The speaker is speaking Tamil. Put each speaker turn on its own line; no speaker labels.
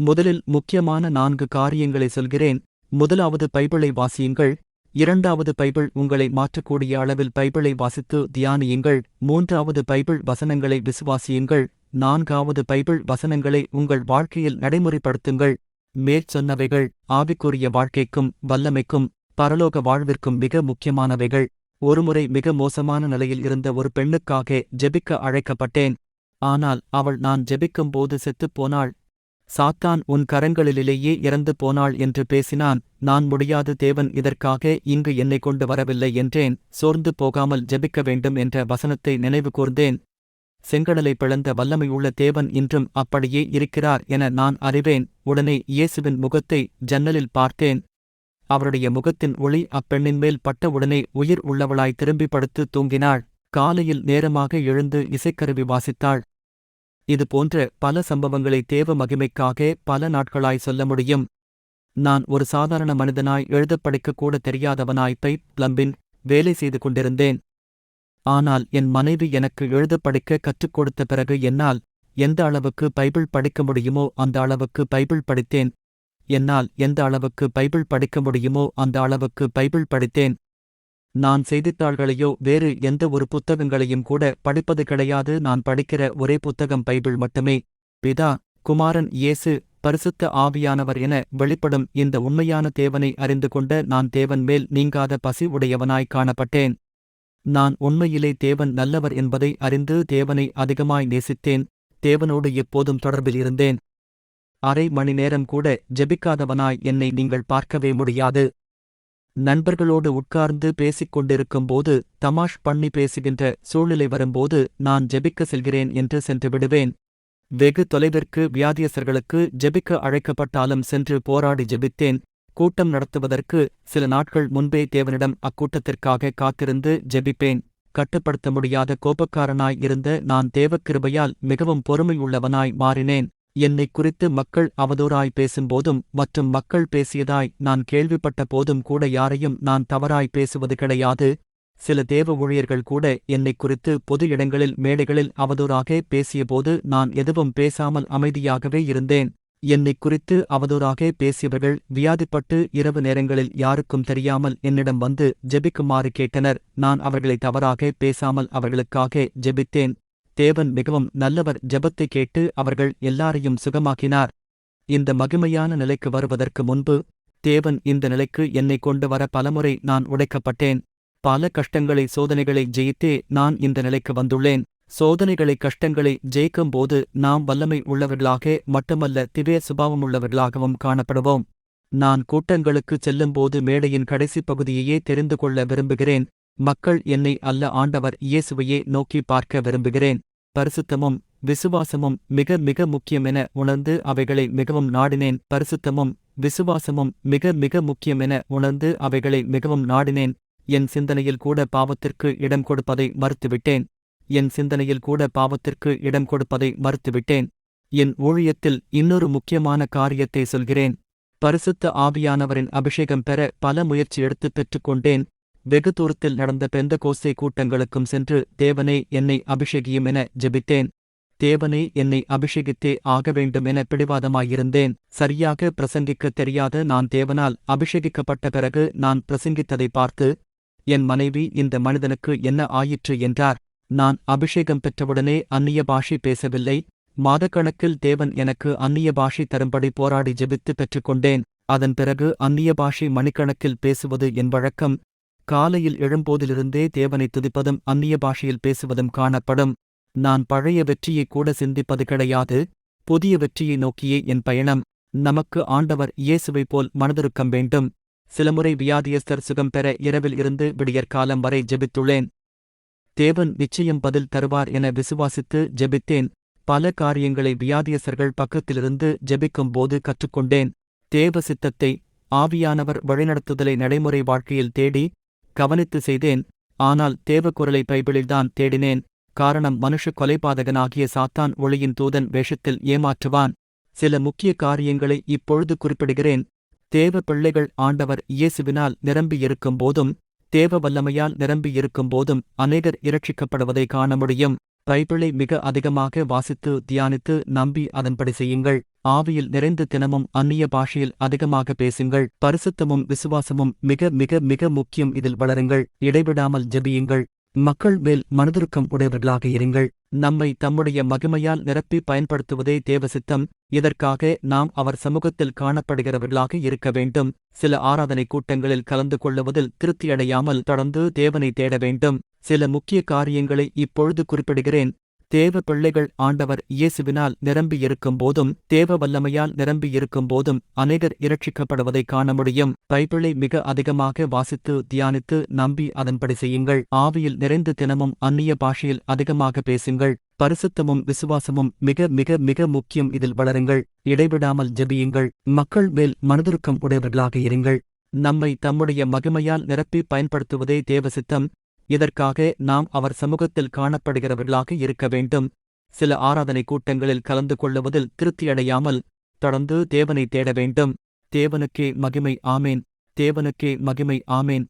முதலில் முக்கியமான நான்கு காரியங்களை சொல்கிறேன். முதலாவது பைபிளை வாசியுங்கள். இரண்டாவது பைபிள் உங்களை மாற்றக்கூடிய அளவில் பைபிளை வாசித்து தியானியுங்கள். மூன்றாவது பைபிள் வசனங்களை விசுவாசியுங்கள். நான்காவது பைபிள் வசனங்களை உங்கள் வாழ்க்கையில் நடைமுறைப்படுத்துங்கள். மேற்சொன்னவைகள் ஆவிக்குரிய வாழ்க்கைக்கும் வல்லமைக்கும் பரலோக வாழ்விற்கும் மிக முக்கியமானவைகள். ஒருமுறை மிக மோசமான நிலையில் இருந்த ஒரு பெண்ணுக்காக ஜெபிக்க அழைக்கப்பட்டேன். ஆனால் அவள் நான் ஜெபிக்கும்போது செத்துப் போனாள். சாத்தான் உன் கரங்களிலேயே இறந்து போனாள் என்று பேசினான் நான் முடியாது தேவன் இதற்காக இங்கு என்னை கொண்டு வரவில்லை என்றேன் சோர்ந்து போகாமல் ஜெபிக்க வேண்டும் என்ற வசனத்தை நினைவு கூர்ந்தேன். செங்கடலை பிளந்த வல்லமையுள்ள தேவன் இன்றும் அப்படியே இருக்கிறார் என நான் அறிவேன் உடனே இயேசுவின் முகத்தை ஜன்னலில் பார்த்தேன். அவருடைய முகத்தின் ஒளி அப்பெண்ணின் மேல் பட்ட உடனே உயிர் உள்ளவளாய் திரும்பி படுத்து தூங்கினாள் காலையில் நேரமாக எழுந்து இசைக்கருவி வாசித்தாள். இது போன்ற பல சம்பவங்களை தேவ மகிமைக்காக பல நாட்களாய் சொல்ல முடியும். நான் ஒரு சாதாரண மனிதனாய் எழுதப் படிக்கக் கூட தெரியாதவனாய் பைப் பிளம்பின் வேலை செய்து கொண்டிருந்தேன். ஆனால் என் மனைவி எனக்கு எழுதப்படைக்க கற்றுக் கொடுத்த பிறகு என்னால் எந்த அளவுக்கு பைபிள் படிக்க முடியுமோ அந்த அளவுக்கு பைபிள் படித்தேன். என்னால் எந்த அளவுக்கு பைபிள் படிக்க முடியுமோ அந்த அளவுக்கு பைபிள் படித்தேன். நான் செய்தித்தாள்களையோ வேறு எந்த ஒரு புத்தகங்களையும் கூட படிப்பது கிடையாது. நான் படிக்கிற ஒரே புத்தகம் பைபிள் மட்டுமே. பிதா குமாரன் இயேசு பரிசுத்த ஆவியானவர் என வெளிப்படும் இந்த உண்மையான தேவனை அறிந்து கொண்ட நான் தேவன் மேல் நீங்காத பசி உடையவனாய் காணப்பட்டேன். நான் உண்மையிலே தேவன் நல்லவர் என்பதை அறிந்து தேவனை அதிகமாய் நேசித்தேன். தேவனோடு எப்போதும் தொடர்பில் இருந்தேன். அரை மணி நேரம் கூட ஜெபிக்காதவனாய் என்னை நீங்கள் பார்க்கவே முடியாது. நண்பர்களோடு உட்கார்ந்து பேசிக் கொண்டிருக்கும்போது தமாஷ் பண்ணி பேசுகின்ற சூழ்நிலை வரும்போது நான் ஜெபிக்க செல்கிறேன் என்று சென்று விடுவேன். வெகு தொலைவிற்கு வியாதியசர்களுக்கு ஜெபிக்க அழைக்கப்பட்டாலும் சென்று போராடி ஜெபித்தேன். கூட்டம் நடத்துவதற்கு சில நாட்கள் முன்பே தேவனிடம் அக்கூட்டத்திற்காக காத்திருந்து ஜெபிப்பேன். கட்டுப்படுத்த முடியாத கோபக்காரனாய் இருந்த நான் தேவக்கிருபையால் மிகவும் பொறுமையுள்ளவனாய் மாறினேன். என்னை குறித்து மக்கள் அவதூறாய் பேசும்போதும் மற்றும் மக்கள் பேசியதாய் நான் கேள்விப்பட்ட போதும் கூட யாரையும் நான் தவறாய் பேசுவது கிடையாது. சில தேவ ஊழியர்கள் கூட என்னை குறித்து பொது இடங்களில் மேடைகளில் அவதூறாக பேசியபோது நான் எதுவும் பேசாமல் அமைதியாகவே இருந்தேன். என்னை குறித்து அவதூறாக பேசியவர்கள் வியாதிப்பட்டு இரவு நேரங்களில் யாருக்கும் தெரியாமல் என்னிடம் வந்து ஜெபிக்குமாறு கேட்டனர். நான் அவர்களை தவறாக பேசாமல் அவர்களுக்காக ஜெபித்தேன். தேவன் மிகவும் நல்லவர் ஜபத்தை கேட்டு அவர்கள் எல்லாரையும் சுகமாக்கினார். இந்த மகிமையான நிலைக்கு வருவதற்கு முன்பு தேவன் இந்த நிலைக்கு என்னை கொண்டு வர பலமுறை நான் உடைக்கப்பட்டேன். பல கஷ்டங்களை சோதனைகளை ஜெயித்தே நான் இந்த நிலைக்கு வந்துள்ளேன். சோதனைகளை கஷ்டங்களை ஜெயிக்கும்போது நாம் வல்லமை உள்ளவர்களாக மட்டுமல்ல திவே சுபாவமுள்ளவர்களாகவும் காணப்படுவோம். நான் கூட்டங்களுக்குச் செல்லும்போது மேடையின் கடைசி பகுதியையே தெரிந்து கொள்ள விரும்புகிறேன். மக்கள் என்னை அல்ல ஆண்டவர் இயேசுவையே நோக்கி பார்க்க விரும்புகிறேன். பரிசுத்தமும் விசுவாசமும் மிக மிக முக்கியமென உணர்ந்து அவைகளை மிகவும் நாடினேன். பரிசுத்தமும் விசுவாசமும் மிக மிக முக்கியமென உணர்ந்து அவைகளை மிகவும் நாடினேன். என் சிந்தனையில் கூட பாவத்திற்கு இடம் கொடுப்பதை மறுத்துவிட்டேன். என் சிந்தனையில் கூட பாவத்திற்கு இடம் கொடுப்பதை மறுத்துவிட்டேன். என் ஊழியத்தில் இன்னொரு முக்கியமான காரியத்தை சொல்கிறேன். பரிசுத்த ஆவியானவரின் அபிஷேகம் பெற பல முயற்சி எடுத்து பெற்றுக்கொண்டேன் வெகு தூரத்தில் நடந்த பெந்த கோசை கூட்டங்களுக்கும் சென்று தேவனே என்னை அபிஷேகியும் என ஜெபித்தேன். தேவனே என்னை அபிஷேகித்தே ஆக வேண்டும் என பிடிவாதமாயிருந்தேன். சரியாக பிரசங்கிக்க தெரியாத நான் தேவனால் அபிஷேகிக்கப்பட்ட பிறகு நான் பிரசங்கித்ததை பார்த்து என் மனைவி இந்த மனிதனுக்கு என்ன ஆயிற்று என்றார். நான் அபிஷேகம் பெற்றவுடனே அந்நிய பாஷை பேசவில்லை. மாதக்கணக்கில் தேவன் எனக்கு அந்நிய பாஷை தரும்படி போராடி ஜெபித்து பெற்றுக்கொண்டேன். அதன் பிறகு அந்நிய பாஷை மணிக்கணக்கில் பேசுவது என் வழக்கம். காலையில் எழும்போதிலிருந்தே தேவனை துதிப்பதும் அந்நிய பாஷையில் பேசுவதும் காணப்படும். நான் பழைய வெற்றியை கூட சிந்திப்பது கிடையாது. புதிய வெற்றியை நோக்கியே என் பயணம். நமக்கு ஆண்டவர் இயேசுவை போல் மனதிருக்கம் வேண்டும். சிலமுறை வியாதியஸ்தர் சுகம் பெற இரவில் இருந்து விடியற்காலம் வரை ஜெபித்துள்ளேன். தேவன் நிச்சயம் பதில் தருவார் என விசுவாசித்து ஜெபித்தேன். பல காரியங்களை வியாதியஸ்தர்கள் பக்கத்திலிருந்து ஜெபிக்கும் போது கற்றுக்கொண்டேன். தேவ சித்தத்தை ஆவியானவர் வழிநடத்துதலை நடைமுறை வாழ்க்கையில் தேடி கவனித்து செய்தேன். ஆனால் தேவக்குரலை பைபிளில்தான் தேடினேன். காரணம் மனுஷ கொலைபாதகனாகிய சாத்தான் ஒளியின் தூதன் வேஷத்தில் ஏமாற்றுவான். சில முக்கிய காரியங்களை இப்பொழுது குறிப்பிடுகிறேன். தேவ பிள்ளைகள் ஆண்டவர் இயேசுவினால் நிரம்பியிருக்கும் போதும் தேவ வல்லமையால் நிரம்பியிருக்கும் போதும் அநேகர் இரட்சிக்கப்படுவதை காண முடியும். பைபிளை மிக அதிகமாக வாசித்து தியானித்து நம்பி அதன்படி செய்யுங்கள். ஆவியில் நிறைந்து தினமும் அந்நிய பாஷையில் அதிகமாக பேசுங்கள். பரிசுத்தமும் விசுவாசமும் மிக மிக மிக முக்கியம் இதில் வளருங்கள். இடைவிடாமல் ஜெபியுங்கள். மக்கள் மேல் மனதுருக்கம் உடையவர்களாக இருங்கள். நம்மை தம்முடைய மகிமையால் நிரப்பி பயன்படுத்துவதே தேவசித்தம். இதற்காக நாம் அவர் சமூகத்தில் காணப்படுகிறவர்களாக இருக்க வேண்டும். சில ஆராதனை கூட்டங்களில் கலந்து கொள்ளுவதில் திருப்தியடையாமல் தொடர்ந்து தேவனை தேட வேண்டும். சில முக்கிய காரியங்களை இப்பொழுது குறிப்பிடுகிறேன். தேவ பிள்ளைகள் ஆண்டவர் இயேசுவினால் நிரம்பியிருக்கும் போதும் தேவ வல்லமையால் நிரம்பியிருக்கும் போதும் அநேகர் இரட்சிக்கப்படுவதை காண முடியும். பைபிளை மிக அதிகமாக வாசித்து தியானித்து நம்பி அதன்படி செய்யுங்கள். ஆவியில் நிறைந்து தினமும் அந்நிய பாஷையில் அதிகமாக பேசுங்கள். பரிசுத்தமும் விசுவாசமும் மிக மிக மிக முக்கியம் இதில் வளருங்கள். இடைவிடாமல் ஜெபியுங்கள். மக்கள் மேல் மனதுருக்கம் உடையவர்களாக இருங்கள். நம்மை தம்முடைய மகிமையால் நிரப்பி பயன்படுத்துவதே தேவசித்தம் இதற்காக நாம் அவர் சமூகத்தில் காணப்படுகிறவர்களாக இருக்க வேண்டும்? சில ஆராதனை கூட்டங்களில் கலந்து கொள்ளுவதில் திருப்தியடையாமல் தொடர்ந்து தேவனை தேட வேண்டும். தேவனுக்கே மகிமை ஆமேன். தேவனுக்கே மகிமை ஆமேன்.